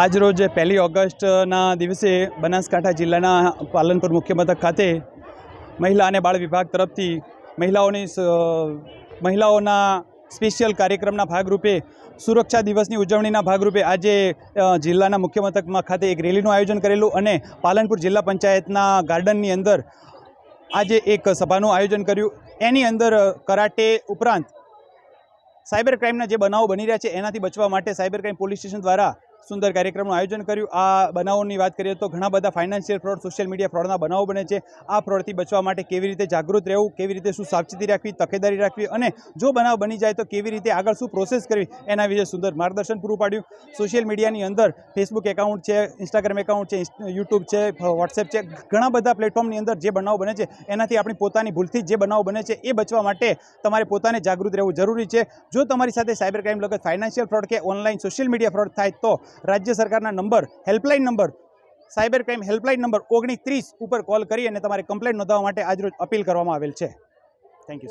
આજરોજ પહેલી ઓગસ્ટના દિવસે બનાસકાંઠા જિલ્લાના પાલનપુર મુખ્ય મથક ખાતે મહિલા અને બાળ વિભાગ તરફથી મહિલાઓની મહિલાઓના સ્પેશિયલ કાર્યક્રમના ભાગરૂપે સુરક્ષા દિવસની ઉજવણીના ભાગરૂપે આજે જિલ્લાના મુખ્ય મથકમાં ખાતે એક રેલીનું આયોજન કરેલું અને પાલનપુર જિલ્લા પંચાયતના ગાર્ડનની અંદર આજે એક સભાનું આયોજન કર્યું. એની અંદર કરાટે ઉપરાંત સાયબર ક્રાઇમના જે બનાવો બની રહ્યા છે, એનાથી બચવા માટે સાયબર ક્રાઇમ પોલીસ સ્ટેશન દ્વારા સુંદર કાર્યક્રમનું આયોજન કર્યું. આ બનાવોની વાત કરીએ તો ઘણા બધા ફાઇનાન્શિયલ ફ્રોડ સોશિયલ મીડિયા ફ્રોડના બનાવો બને છે. આ ફ્રોડથી બચવા માટે કેવી રીતે જાગૃત રહેવું, કેવી રીતે શું સાવચેતી રાખવી, તકેદારી રાખવી અને જો બનાવ બની જાય તો કેવી રીતે આગળ શું પ્રોસેસ કરવી એના વિશે સુંદર માર્ગદર્શન પૂરું પાડ્યું. સોશિયલ મીડિયાની અંદર ફેસબુક એકાઉન્ટ છે ઇન્સ્ટાગ્રામ એકાઉન્ટ છે યુટ્યુબ છે વોટ્સએપ છે, ઘણા બધા પ્લેટફોર્મની અંદર જે બનાવ બને છે, એનાથી આપણી પોતાની ભૂલથી જે બનાવ બને છે એ બચવા માટે તમારે પોતાને જાગૃત રહેવું જરૂરી છે. જો તમારી સાથે સાયબર ક્રાઇમ લગત ફાઇનાન્શિયલ ફ્રોડ કે ઓનલાઈન સોશિયલ મીડિયા ફ્રોડ થાય તો રાજ્ય સરકારના number helpline number cyber crime helpline number ઓગણીસ ત્રીસ ઉપર કોલ કરી અને તમારે કમ્પ્લેન નોંધાવવા માટે આજરોજ અપીલ કરવામાં આવેલ છે. Thank you